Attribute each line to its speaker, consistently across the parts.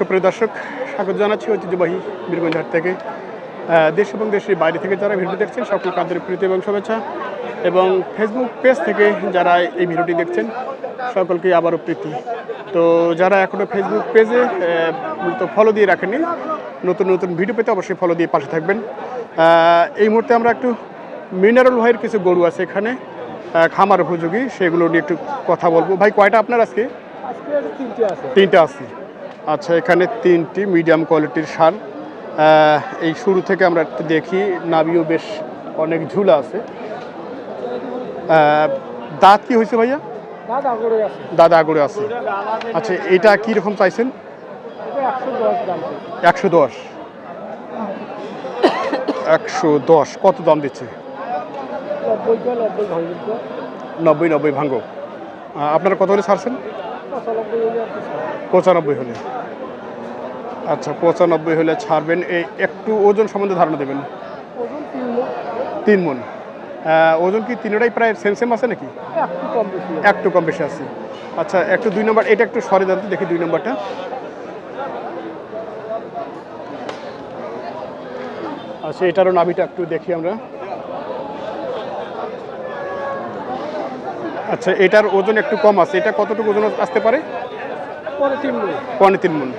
Speaker 1: সুপ্রিয় দর্শক স্বাগত জানাচ্ছি ঐতিহ্যবাহী বীরগঞ্জ হাট থেকে দেশ এবং দেশের বাইরে থেকে যারা ভিডিও দেখছেন সকলকে আন্তরিক প্রীতি এবং শুভেচ্ছা। এবং ফেসবুক পেজ থেকে যারা এই ভিডিওটি দেখছেন সকলকে আবারও প্রীতি। তো যারা এখনও ফেসবুক পেজে মূলত ফলো দিয়ে রাখেননি নতুন নতুন ভিডিও পেতে অবশ্যই ফলো দিয়ে পাশে থাকবেন। এই মুহূর্তে আমরা একটু মিনারেল ভাইয়ের কিছু গরু আছে এখানে খামার উপযোগী সেগুলো নিয়ে একটু কথা বলব। ভাই কয়টা আপনার আজকে?
Speaker 2: আজকে তিনটে আছে।
Speaker 1: তিনটে আছে। আচ্ছা এখানে তিনটি মিডিয়াম কোয়ালিটির সার এই শুরু থেকে আমরা একটু দেখি নাবিও বেশ অনেক ঝুলা আছে। দাঁত কি হয়েছে ভাইয়া?
Speaker 2: দাদা করে আছে।
Speaker 1: আগরে আছে। আচ্ছা এটা কি রকম চাইছেন
Speaker 2: একশো দশ
Speaker 1: একশো দশ। কত দাম দিচ্ছে?
Speaker 2: নব্বই
Speaker 1: নব্বই নব্বই ভাঙ্গো আপনারা কত হলে ছাড়ছেন?
Speaker 2: পঁচানব্বই
Speaker 1: হলে। আচ্ছা পঁচানব্বই হলে ছাড়বেন। এই একটু ওজন সম্বন্ধে ধারণা দেবেন।
Speaker 2: তিন
Speaker 1: মন। ওজন কি তিনটাই প্রায় সেম সেম আছে নাকি?
Speaker 2: একটু কম বেশি।
Speaker 1: একটু কম বেশি আছে। আচ্ছা একটু দুই নম্বর এটা একটু সরে দেন তো দেখি দুই নম্বরটা। আচ্ছা এটারও নাভিটা একটু দেখি আমরা। আচ্ছা এটার ওজন একটু কম আছে। এটা কতটুকু ওজন আসতে পারে?
Speaker 2: পরে তিন।
Speaker 1: পৌনে মন।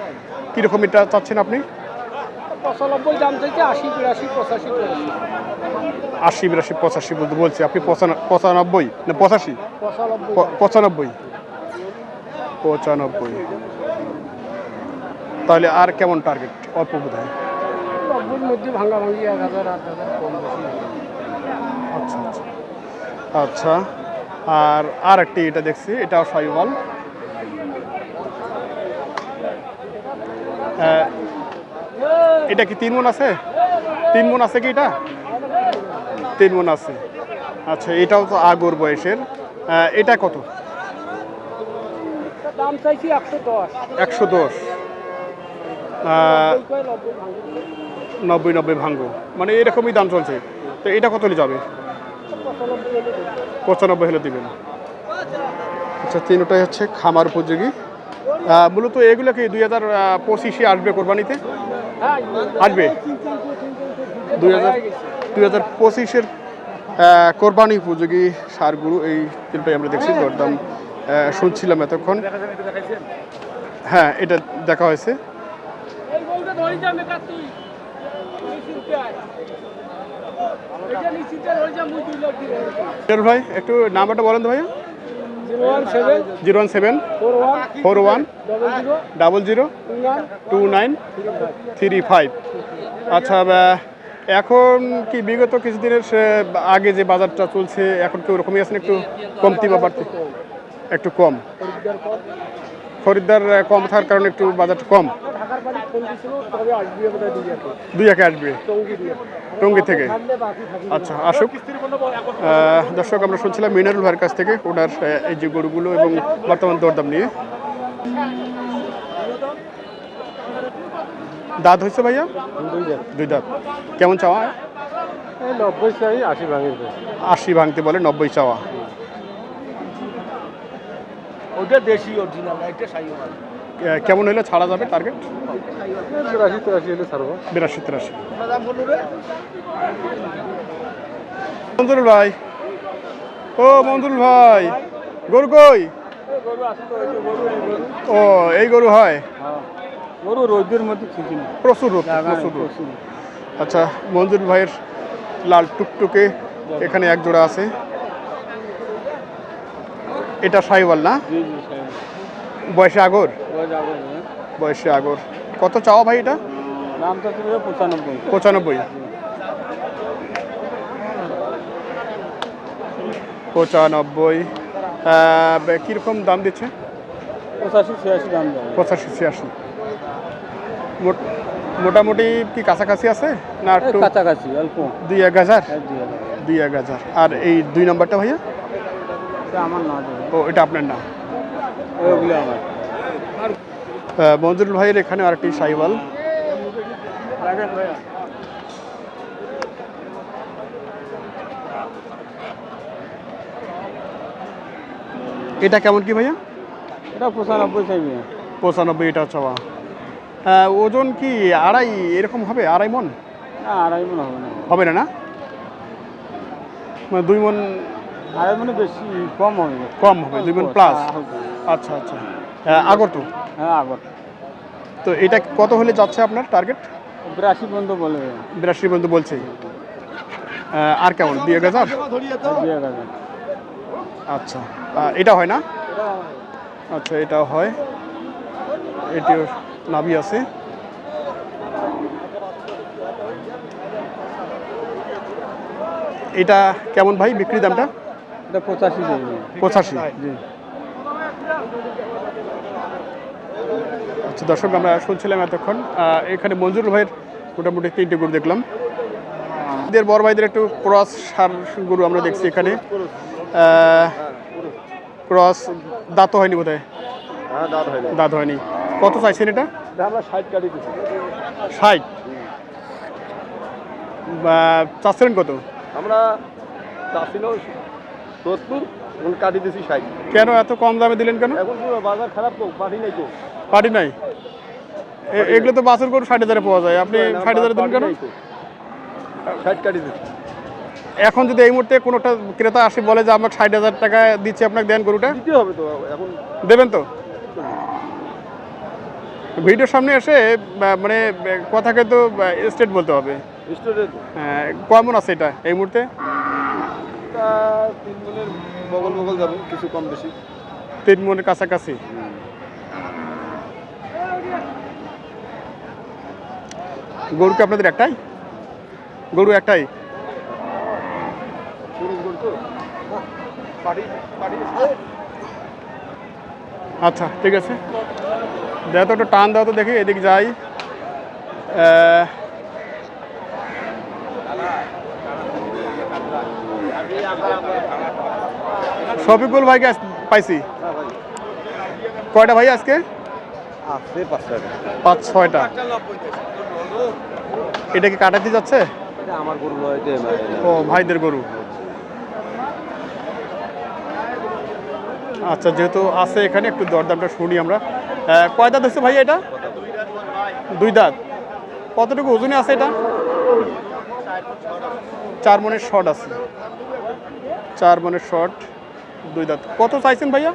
Speaker 1: কীরকম এটা চাচ্ছেন আপনি?
Speaker 2: পঁচানব্বই দাম থেকে আশি বিরাশি পঁচাশি
Speaker 1: আশি বিরাশি পঁচাশি বলতে বলছি। আপনি পঁচানব্বই? না পঁচাশি?
Speaker 2: পঁচানব্বই।
Speaker 1: পঁচানব্বই। তাহলে আর কেমন টার্গেট অল্প বোধ হয় আচ্ছা আচ্ছা। আচ্ছা। আর আর একটি এটা দেখছি এটাও আহ, এটা কি তিন মন আছে? তিন মন আছে কি এটা? তিন মন আছে। আচ্ছা এটাও তো আগর বয়সের। এটা কত?
Speaker 2: একশো দশ। নব্বই নব্বই ভাঙি
Speaker 1: নব্বই নব্বই ভাঙ্গো মানে এরকমই দাম চলছে। তো এটা কত যাবে।
Speaker 2: পঁচানব্বই হলে
Speaker 1: দিবেন। আচ্ছা তিনটাই হচ্ছে খামার উপযোগী। মূলত এগুলো কি দুই হাজার পঁচিশে আসবে কোরবানিতে? আসবে? দুই হাজার দুই হাজার পঁচিশের কোরবানি উপযোগী সারগুলো এই তিনটাই আমরা দেখছি, দরদাম শুনছিলাম এতক্ষণ। হ্যাঁ এটা দেখা হয়েছে। ভাই, একটু নাম্বারটা বলেন তো ভাইয়া।
Speaker 2: Zero one seven, four one double zero, two
Speaker 1: nine,
Speaker 2: three five.
Speaker 1: আচ্ছা এখন কি বিগত কিছুদিনের আগে যে বাজারটা চলছে, এখন কি ওরকমই আছেন একটু কমতি বা বাড়তি? একটু কম।
Speaker 2: খরিদ্দার
Speaker 1: কম থাকার কারণে একটু বাজারটা কম।
Speaker 2: দুই একে।
Speaker 1: আসবে?
Speaker 2: টঙ্গি
Speaker 1: থেকে? আচ্ছা আসুক। দর্শক আমরা শুনছিলাম মিনারুল ভাইয়ের কাছ থেকে ওনার এই যে গরুগুলো এবং বর্তমান দরদাম নিয়ে। দাঁত হয়েছে ভাইয়া?
Speaker 2: দুই
Speaker 1: দাঁত। কেমন চাওয়া?
Speaker 2: নব্বই চাই আশি ভাঙির
Speaker 1: আশি ভাঙতে বলে নব্বই চাওয়া।
Speaker 2: ওটা দেশি অরিজিনাল একটা সাইও
Speaker 1: আহ, কেমন হলে ছাড়া যাবে টার্গেট
Speaker 2: বিরাশি তিরাশি হলে ছাড়বো।
Speaker 1: বিরাশি তিরাশি মঞ্জুরুল ভাই। ও মঞ্জুরুল ভাই। গরু কই? ও এই গরু হয়?
Speaker 2: গরু রোদের মধ্যে ঠিকই না।
Speaker 1: প্রচুর রোদ প্রচুর রোদ। আচ্ছা মঞ্জুর ভাইয়ের লাল টুকটুকে এখানে এক জোড়া আছে। এটা সাইওয়াল না? বয়সে আগর? বয়সে আগর কত চাওয়া ভাই এটা?
Speaker 2: ছিল পঁচানব্বই।
Speaker 1: পঁচানব্বই। পঁচানব্বই। কীরকম দাম দিচ্ছে?
Speaker 2: পঁচাশি ছিয়াশি দাম
Speaker 1: পঁচাশি ছিয়াশি। মোট- মোটামুটি কি কাছাকাছি আছে? না একটু
Speaker 2: কাছাকাছি অল্প।
Speaker 1: দুই এক হাজার?
Speaker 2: দুই
Speaker 1: এক হাজার। আর এই দুই নম্বরটা ভাইয়া?
Speaker 2: আমার না
Speaker 1: ও এটা আপনার না
Speaker 2: ওইগুলো আমার।
Speaker 1: মঞ্জুরুল ভাইয়ের এখানে আরেকটি সাইওয়াল এটা কেমন কি ভাইয়া?
Speaker 2: এটা পঁচানব্বই চাইবে
Speaker 1: পঁচানব্বই এটা চাওয়া। ওজন কি আড়াই এরকম হবে আড়াই মন?
Speaker 2: না আড়াই মন হবে না।
Speaker 1: হবে না না? মানে দুই মন
Speaker 2: আড়াই মনে বেশি কম হবে।
Speaker 1: কম হবে দুই মন প্লাস আচ্ছা আচ্ছা। আহ, আগর
Speaker 2: হ্যাঁ আগর
Speaker 1: তো এটা কত হলে যাচ্ছে আপনার টার্গেট
Speaker 2: বিরাশি পর্যন্ত বলে
Speaker 1: বিরাশি পর্যন্ত বলছে। আর কেমন? দুই এক হাজার? আচ্ছা। এটা হয় না? আচ্ছা এটাও হয়। এটিও নাভি আছে। এটা কেমন ভাই বিক্রি দামটা?
Speaker 2: এটা পঁচাশি
Speaker 1: পঁচাশি?
Speaker 2: জি।
Speaker 1: আচ্ছা দর্শক আমরা শুনছিলাম এতক্ষণ এখানে মঞ্জুর ভাইয়ের মোটামুটি তিনটে গরু দেখলাম। এদের বড় ভাইদের একটু ক্রস সার গরু আমরা দেখছি এখানে। ক্রস দাঁত হয়নি বোধ হয়
Speaker 2: হ্যাঁ দাঁত হয়
Speaker 1: দাঁত হয়নি। কত চাইছেন এটা?
Speaker 2: আমরা ষাট
Speaker 1: চাচ্ছিলেন কত?
Speaker 2: আমরা সত্তর কাটি ষাট।
Speaker 1: কেন এত কম দামে দিলেন কেন?
Speaker 2: এখন বাজার খারাপ তো পাঠি নাই তো।
Speaker 1: পার্টি নাই? এ- এগুলো তো বাছুর গরু ষাট হাজারে পাওয়া যায়। আপনি ষাট হাজারে দিলেন কেন?
Speaker 2: ষাট কাটি
Speaker 1: এখন যদি এই মুহূর্তে কোনোটা ক্রেতা আসে বলে যে আমাকে ষাট হাজার টাকা দিচ্ছি আপনাকে দেন গরুটা?
Speaker 2: দিতে হবে তো এখন
Speaker 1: দেবেন তো? ভিডিওর সামনে এসে মানে কথাকে তো স্টেট বলতে হবে। হ্যাঁ, কেমন আছে এটা এই মুহূর্তে?
Speaker 2: তিন মনের বগল বগল যাবে কিছু কম বেশি।
Speaker 1: তিন মনের কাছাকাছি গরু কি আপনাদের একটাই? গরু একটাই? আচ্ছা ঠিক আছে। দেখ, তো একটু টান দাও তো দেখি, এদিক যাই। শফিকুল ভাইকে পাইছি। কয়টা ভাই আজকে?
Speaker 2: আছে পাঁচশো টাকা
Speaker 1: পাঁচ ছয়টা। এটা কি কাটাতে যাচ্ছে?
Speaker 2: আমার গরু নয়
Speaker 1: ও ভাইদের গরু। আচ্ছা যেহেতু আছে এখানে একটু দরদামটা শুনি আমরা। কয় দাঁত হচ্ছে ভাই এটা? দুই দাঁত। কতটুকু ওজনে আছে এটা? চার মনের শর্ট আছে। চার মনের শর্ট দুই দাঁত। কত চাইছেন ভাইয়া?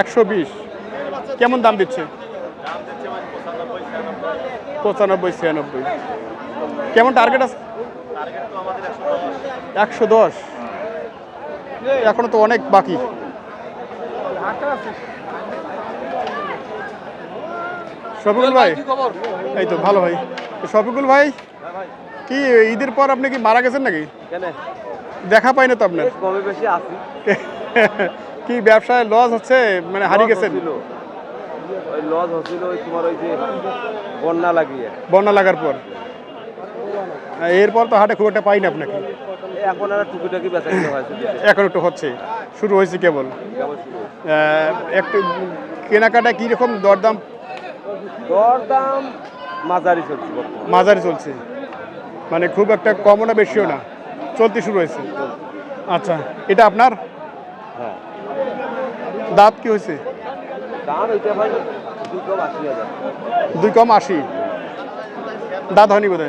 Speaker 1: একশো বিশ। কেমন দাম দিচ্ছে? পঁচানব্বই ছিয়ানব্বই। কেমন টার্গেট আছে? একশো দশ। এখনও তো অনেক বাকি। শফিকুল ভাই এই তো ভালো ভাই। শফিকুল ভাই কি ঈদের পর আপনি কি মারা গেছেন নাকি? দেখা পাই না তো আপনার। কি ব্যবসায় লস হচ্ছে? মানে হারিয়ে গেছেন?
Speaker 2: ওই লজ হচ্ছিল ওই তোমার ওই যে বন্যা লাগিয়ে।
Speaker 1: বন্যা লাগার পর? এরপর তো হাটে খুব একটা পাই না আপনাকে
Speaker 2: এখন আর টুকিটাকি বেচা কিনা হয়েছে
Speaker 1: এখন একটু হচ্ছে শুরু হয়েছে কেবল? একটু কেনাকাটা কীরকম দরদাম?
Speaker 2: দর দাম মাঝারি চলছে
Speaker 1: মাঝারি চলছে। মানে খুব একটা কমও না বেশিও না। চলতে শুরু হয়েছে। আচ্ছা এটা আপনার?
Speaker 2: হ্যাঁ।
Speaker 1: দাঁত কি হয়েছে?
Speaker 2: দাম এটা ভাই দুই কম আশি হাজার।
Speaker 1: দুই কম আশি? দাঁত হয়নি
Speaker 2: দুইটা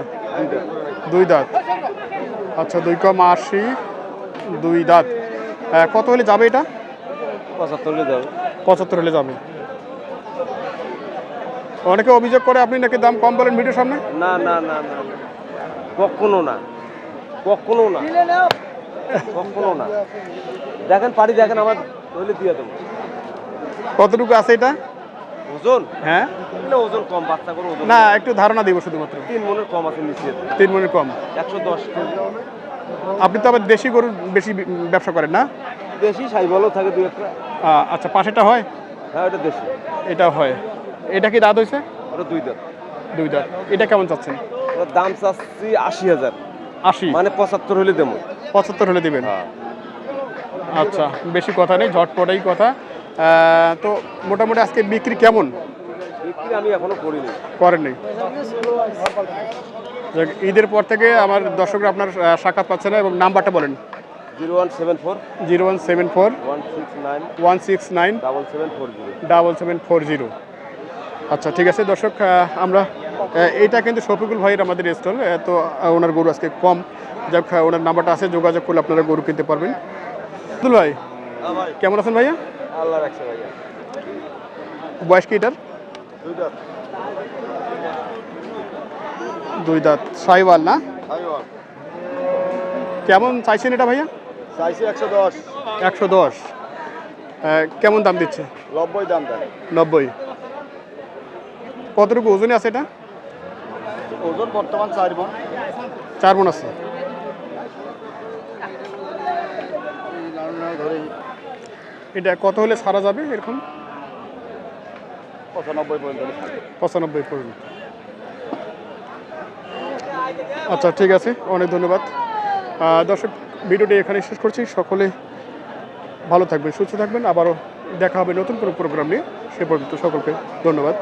Speaker 1: দুই দাঁত। আচ্ছা দুই কম আশি দুই দাঁত। কত হলে যাবে এটা?
Speaker 2: পঁচাত্তর হলে যাবে।
Speaker 1: পঁচাত্তর হলে যাবে। অনেকে অভিযোগ করে আপনি নাকি দাম কম বলেন ভিডিওর সামনে?
Speaker 2: না না না না না। কখনো না। কখনো না। কখনো না। দেখেন পারি দেখেন আমার হইলে দিয়ে দেবো।
Speaker 1: কতটুকু আছে এটা?
Speaker 2: ওজন?
Speaker 1: হ্যাঁ?
Speaker 2: ওজন কম বাচ্চা করে ওজন
Speaker 1: না একটু ধারণা দিব শুধুমাত্র।
Speaker 2: তিন মনের কম আছে নিচে।
Speaker 1: তিন মনের কম।
Speaker 2: একশো দশ
Speaker 1: আপনি তো আবার দেশি গরুর বেশি ব্যবসা করেন না?
Speaker 2: দেশি সাইবলও থাকে দু একটা।
Speaker 1: আচ্ছা পাশেটা হয়?
Speaker 2: হ্যাঁ ওটা দেশি।
Speaker 1: এটা হয়। এটা কি দাঁত হয়েছে?
Speaker 2: ওটা দুই দাঁত।
Speaker 1: দুই দাঁত। এটা কেমন চাচ্ছেন
Speaker 2: ওটার দাম চাচ্ছি আশি হাজার।
Speaker 1: আশি?
Speaker 2: মানে পঁচাত্তর হলে দেবো।
Speaker 1: পঁচাত্তর হলে দেবেন?
Speaker 2: হ্যাঁ।
Speaker 1: আচ্ছা বেশি কথা নেই ঝটপটাই কথা। তো মোটামুটি আজকে বিক্রি কেমন?
Speaker 2: বিক্রি আমি এখনও করিনি।
Speaker 1: করেননি। ঈদের পর থেকে আমার দর্শকরা আপনার সাক্ষাৎ পাচ্ছে না এবং নাম্বারটা বলেন।
Speaker 2: Zero one seven four.
Speaker 1: Zero one seven four.
Speaker 2: One six nine.
Speaker 1: One six nine.
Speaker 2: Double seven four zero.
Speaker 1: Double seven four zero. আচ্ছা ঠিক আছে দর্শক আমরা এইটা কিন্তু শফিকুল ভাইয়ের আমাদের স্টল তো ওনার গরু আজকে কম। যাক ওনার নাম্বারটা আছে যোগাযোগ করলে আপনারা গরু কিনতে পারবেন। আব্দুল ভাই। কেমন আছেন ভাইয়া?
Speaker 2: আল্লাহ রাখছে ভাইয়া।
Speaker 1: বয়স কি এটার? দুই দাঁত। সাইওয়াল না? কেমন চাইছেন এটা ভাইয়া?
Speaker 2: চাইছি একশো দশ।
Speaker 1: একশো দশ। কেমন দাম দিচ্ছে?
Speaker 2: নব্বই দাম দেয়।
Speaker 1: নব্বই। কতটুকু ওজনে আছে এটা?
Speaker 2: ওজন বর্তমান চার মন।
Speaker 1: চার মন আছে। এটা কত হলে সারা যাবে এরকম?
Speaker 2: পঁচানব্বই পর্যন্ত
Speaker 1: পঁচানব্বই পর্যন্ত। আচ্ছা ঠিক আছে অনেক ধন্যবাদ। দর্শক ভিডিওটি এখানে শেষ করছি। সকলে ভালো থাকবেন সুস্থ থাকবেন। আবারও দেখা হবে নতুন কোনো প্রোগ্রাম নিয়ে। সে পর্যন্ত সকলকে ধন্যবাদ।